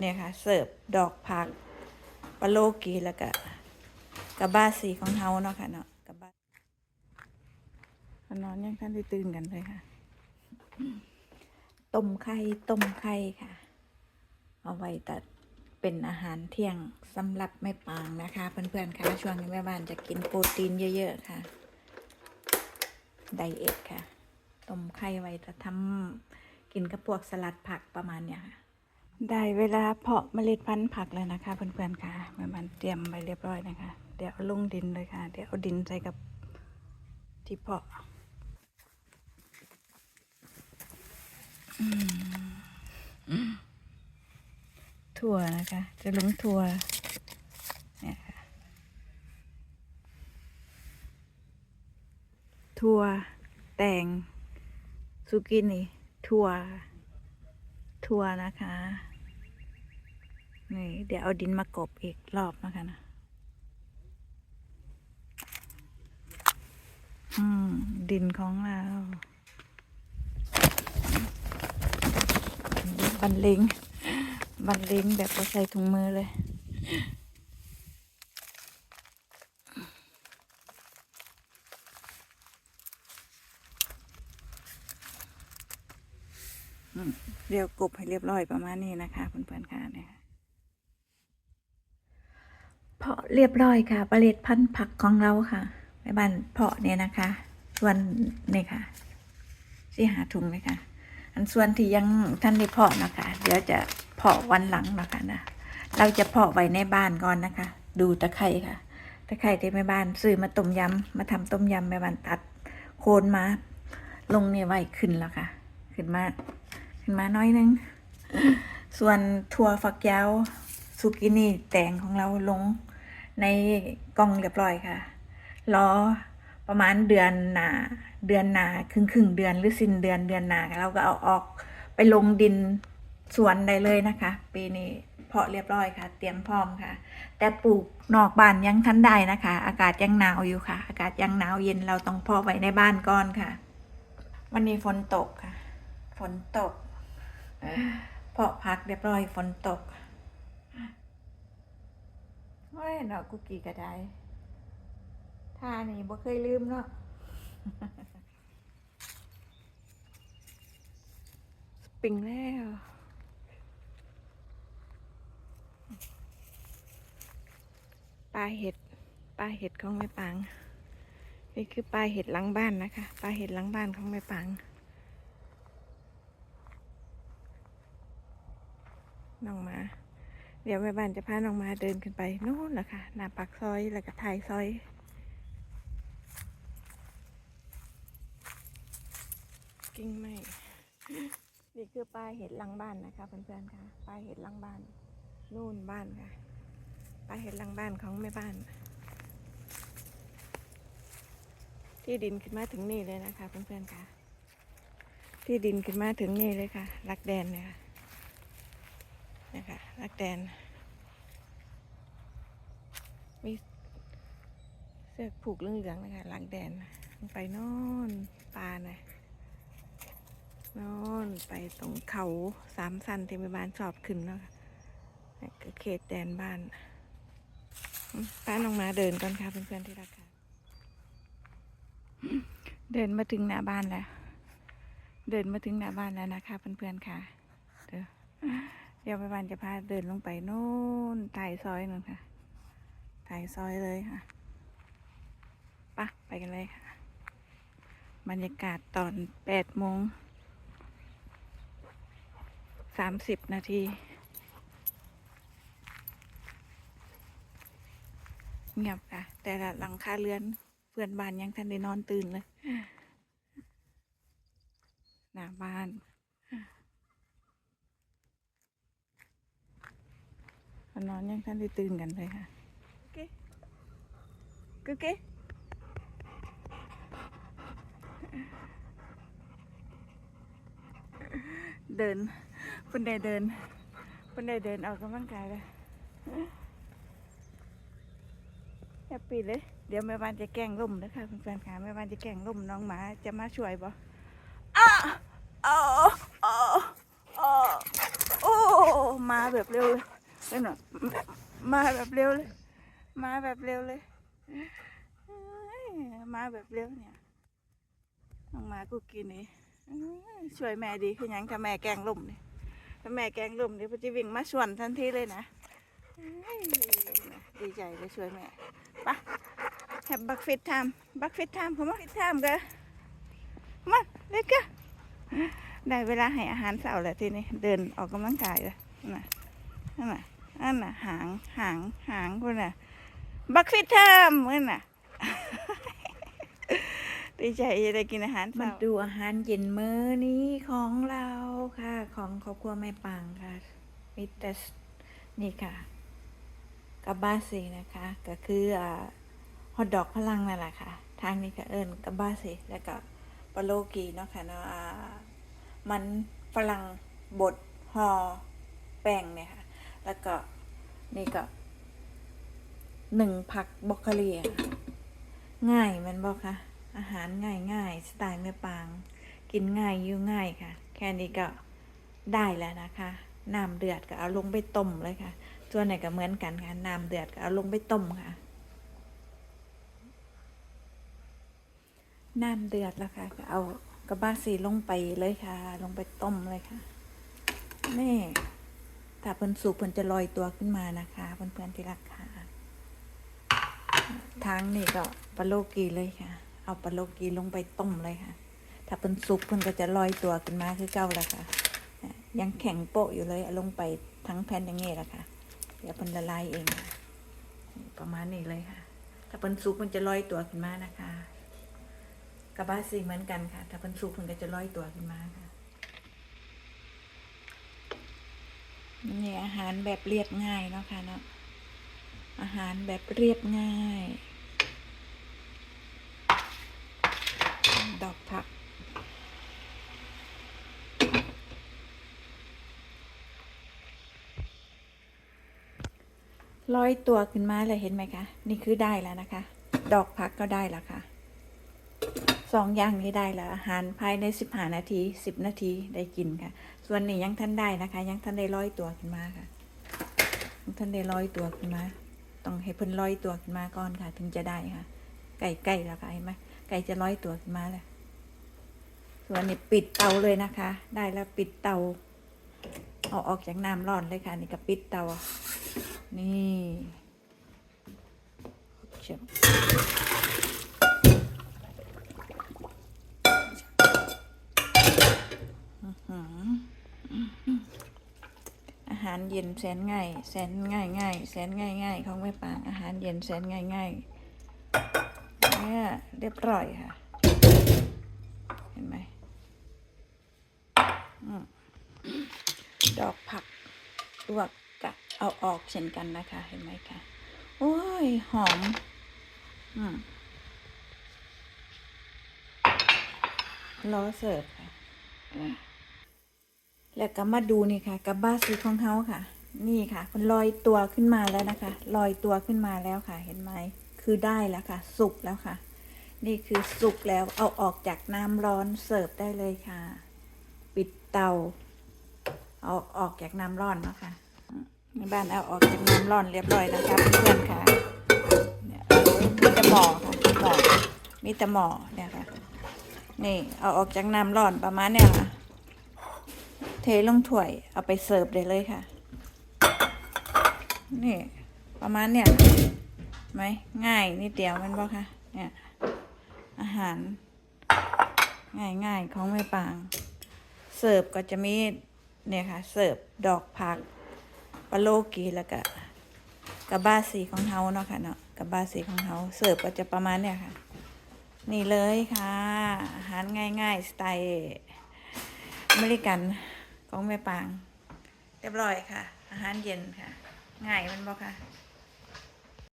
เนี่ยค่ะ เสิร์ฟดอกผักปลาโลกีแล้วก็กระบ้าสีของเฮาเนาะค่ะเนาะกระบ้านอนยังท่านได้ตื่นกันเลยค่ะต้มไข่ต้มไข่ค่ะ เอาไว้ตัดเป็นอาหารเที่ยงสำหรับแม่ปางนะคะ เพื่อนๆค่ะช่วงนี้แม่บ้านจะกินโปรตีนเยอะๆค่ะไดเอทค่ะต้มไข่ไว้จะทำกินกับพวกสลัดผักประมาณเนี้ยค่ะ ได้เวลาเพาะเมล็ดพันธุ์ผักแล้วนะคะเพื่อนๆค่ะม่บ้านเตรียมไว้เรียบร้อยนะคะ เดี๋ยวลงดินเลยค่ะ เดี๋ยวเอาดินใส่กับที่เพาะถั่วนะคะ จะลงถั่วเนี่ยค่ะถั่วแตงซูกินี่ถั่วถั่วนะคะ นี่เดี๋ยวเอาดินมากบอีกรอบนะคะนะอืม ดินของเราบันเลงบันเลงแบบเราใส่ถุงมือเลยเดี๋ยวกบให้เรียบร้อยประมาณนี้นะคะเพื่อนๆค่ะเนี่ย เพาะเรียบร้อยค่ะเมล็ดพันธุ์ผักของเราค่ะในบ้านเพาะเนี่ยนะคะ ส่วนนี่ค่ะที่หาถุงเลยค่ะ อันส่วนที่ยังท่านได้เพาะนะคะ เดี๋ยวจะเพาะวันหลังนะคะนะ เราจะเพาะไว้ในบ้านก่อนนะคะ ดูตะไคร่ค่ะ ตะไคร่ที่แม่บ้านซื้อมาต้มยำมาทำต้มยำแม่บ้านตัดโคนมา ลงเนี่ยไว้ขึ้นแล้วค่ะ ขึ้นมา ขึ้นมาน้อยนึง ส่วนถั่วฝักยาวซูกินี่แตงของเราลง ในกล่องเรียบร้อยค่ะรอประมาณเดือนหนาเดือนหนาครึ่งครึ่งเดือนหรือสิ้นเดือนเดือนหนาเราก็เอาออกไปลงดินสวนได้เลยนะคะ ปีนี้เพาะเรียบร้อยค่ะ เตรียมพร้อมค่ะ แต่ปลูกนอกบ้านยังทันได้นะคะ อากาศยังหนาวอยู่ค่ะ อากาศยังหนาวเย็นเราต้องเพาะไว้ในบ้านก่อนค่ะ วันนี้ฝนตกค่ะ ฝนตก เพาะพักเรียบร้อยฝนตก โอ้ยเนาะกุกกี้ก็ได้ท่านี่บ่เคยลืมเนาะสปริงแล้วปลาเห็ดปลาเห็ดของแม่ปัง นี่คือปลาเห็ดหลังบ้านนะคะปลาเห็ดหลังบ้านของแม่ปังน้องมา เดี๋ยวแม่บ้านจะพาน้องมาเดินขึ้นไปโน่นแหละคะหน้าปากซอยแล้วก็ถ่ายซอยกิ่งไม้นี่คือปลายเห็ดลังบ้านนะคะเพื่อนๆค่ะปลายเห็ดลังบ้านนู่นบ้านค่ะปลายเห็ดลังบ้านของแม่บ้าน ที่ดินขึ้นมาถึงนี่เลยนะคะเพื่อนๆค่ะ ที่ดินขึ้นมาถึงนี่เลยค่ะรักแดนเนี่ยค่ะ นะคะรักแดน มีเสื้อผูกเหลืองนะคะหลังแดนไปน่นปลานะน่นไปตรงเขาสามสันที่ม่บ้านชอบขึ้นเนาะค่ะนี่คือเขตแดนบ้านป้าลงมาเดินก่อนค่ะเพื่อนๆที่รักค่ะเดินมาถึงหน้าบ้านแล้ว เดินมาถึงหน้าบ้านแล้วนะคะเพื่อนๆค่ะเดี๋ยว เดี๋ยวไปบานจะพาเดินลงไปโน่นถ่ายซอยนั่นค่ะถ่ายซอยเลยค่ะปะไปกันเลยค่ะ บรรยากาศตอนแปดโมงสามสิบนาทีเงียบค่ะ แต่ละหลังคาเรือนเพื่อนบ้านยังทันได้นอนตื่นเลย หน้าบ้าน นอนยังท่านได้ตื่นกันเลยค่ะโอเคกุ๊กเก้เดินเพิ่นได้เดินเพิ่นได้เดินออกกำลังกายเลยแฮปปี้เลย เดี๋ยวแม่บ้านจะแกล้งล่มนะคะเพื่อนๆค่ะแม่บ้านจะแกล้งล่มน้องหมาจะมาช่วยบ่อ้าอ้าอ้าอ้าโอ้มาแบบเร็วเลย เล่นหน่อยมาแบบเร็วเลย มาแบบเร็วเลยมาแบบเร็วเนี่ยน้องมากูกินนี่ช่วยแม่ดีคือยังถ้าแม่แกงล่มนี่ถ้าแม่แกงล่มนี่พอจะวิ่งมาชวนทันทีเลยนะดีใจเลยช่วยแม่ไปะแฮบบักฟิตไทม์บักฟิตไทม์ผมว่าฟิตไทม์กันมาเล็กกะได้เวลาให้อาหารเสาร์แล้วทีนี้เดินออกกำลังกายเลยน่ะนั่นน่ะ นั่นน่ะ หางหางหางคนน่ะ บักฟิตไทม์นั่นน่ะดีใจจะได้กินอาหารมาดูอาหารเย็นมื้อนี้ของเราค่ะ ของครอบครัวแม่ปังค่ะมีแต่นี่ค่ะกับบาซีนะคะ ก็คืออ่าฮอทดอกพลังนั่นแหละค่ะ ทางนี้ก็เอิญกับบาซีแล้วก็ปลาโลกีเนาะค่ะเนาะอ่ามันฝรั่งบดห่อแป้งเนี่ยค่ะ แล้วก็นี่ก็หนึ่งผักบอกโคลีอะค่ง่ายมันบอกค่ะ อาหารง่ายง่ายสไตล์แม่ปาง กินง่ายอยู่ง่ายค่ะ แค่นี้ก็ได้แล้วนะคะน้ำเดือดก็เอาลงไปต้มเลยค่ะส่วนไหนก็เหมือนกันค่ะน้ำเดือดก็เอาลงไปต้มค่ะน้ำเดือดแล้วค่ะก็เอากระบะสีลงไปเลยค่ะ ลงไปต้มเลยค่ะนี่ ถ้าเพิ่นสุกเพิ่นจะลอยตัวขึ้นมานะคะเพื่อนๆที่รักค่ะทางนี่ก็ปลาโลกีเลยค่ะ เอาปลาโลกีลงไปต้มเลยค่ะ ถ้าเป็นซุปเพิ่นก็จะลอยตัวขึ้นมาคือเก่าแล้วค่ะ ยังแข็งโปะอยู่เลยเอาลงไปทั้งแผ่นอย่างงี้แหละค่ะ เดี๋ยวเพิ่นละลายเองประมาณนี้เลยค่ะ ถ้าเป็นซุปมันจะลอยตัวขึ้นมานะคะกระบาสีเหมือนกันค่ะ ถ้าเป็นซุปมันก็จะลอยตัวขึ้นมาค่ะ นี่อาหารแบบเรียบง่ายเนาะค่ะเนาะอาหารแบบเรียบง่าย ดอกผัก ร้อยตัวขึ้นมาเลยเห็นไหมคะ นี่คือได้แล้วนะคะ ดอกผักก็ได้แล้วค่ะ สองอย่างนี้ได้แล้วอาหารภายในสิบห้านาทีสิบนาทีได้กินค่ะ ส่วนนี้ยังท่านได้นะคะ ยังท่านได้ร้อยตัวขึ้นมาค่ะยังท่านได้ร้อยตัวขึ้นมา ต้องให้เพิ่นร้อยตัวขึ้นมาก่อนค่ะ ถึงจะได้ค่ะ ไก่ไก่แล้วค่ะเห็นไหมไก่จะร้อยตัวขึ้นมาเลยส่วนนี้ปิดเตาเลยนะคะ ได้แล้วปิดเตาเอาออกจากน้ำร้อนเลยค่ะ นี่ก็ปิดเตา นี่เชื่อ เย็นแสนง่าย แสนง่ายง่ายแสนง่ายง่ายของแม่ปางอาหารเย็นแสนง่ายง่ายเนี่ยเรียบร้อยค่ะ เห็นไหมดอกผักลวกกะเอาออกเช่นกันนะคะ เห็นไหมคะโอ้ย หอม อืมรอเสิร์ฟค่ะ แล้วก็มาดูนี่ค่ะ กับบ้าซีของเขาค่ะ นี่ค่ะ มันลอยตัวขึ้นมาแล้วนะคะลอยตัวขึ้นมาแล้วค่ะ เห็นไหมคือได้แล้วค่ะ สุกแล้วค่ะ นี่คือสุกแล้วเอาออกจากน้ำร้อนเสิร์ฟได้เลยค่ะ ปิดเตาเอาออกจากน้ำร้อนนะค่ะในบ้านเอาออกจากน้ำร้อนเรียบร้อยนะคะเพื่อนค่ะเนี่ยมีแต่หม้อค่ะหม้อมีแต่หม้อเนี่ยค่ะ นี่เอาออกจากน้ำร้อนประมาณเนี่ยค่ะ เทลงถ้วย เอาไปเสิร์ฟได้เลยค่ะ นี่ ประมาณเนี่ยไหมง่ายนิดเดียวมันบ่ค่ะ เนี่ย อาหาร ง่ายง่ายของแม่ปาง เสิร์ฟก็จะมีเนี่ยค่ะ เสิร์ฟดอกผักปลาโลกีแล้วก็กระบ้าสีของเฮาเนาะค่ะเนาะกระบ้าสีของเฮาเสิร์ฟก็จะประมาณเนี่ยค่ะ นี่เลยค่ะ อาหารง่ายๆสไตล์อเมริกัน ของแม่ปาง เรียบร้อยค่ะ อาหารเย็นค่ะ ง่ายมันบอกค่ะ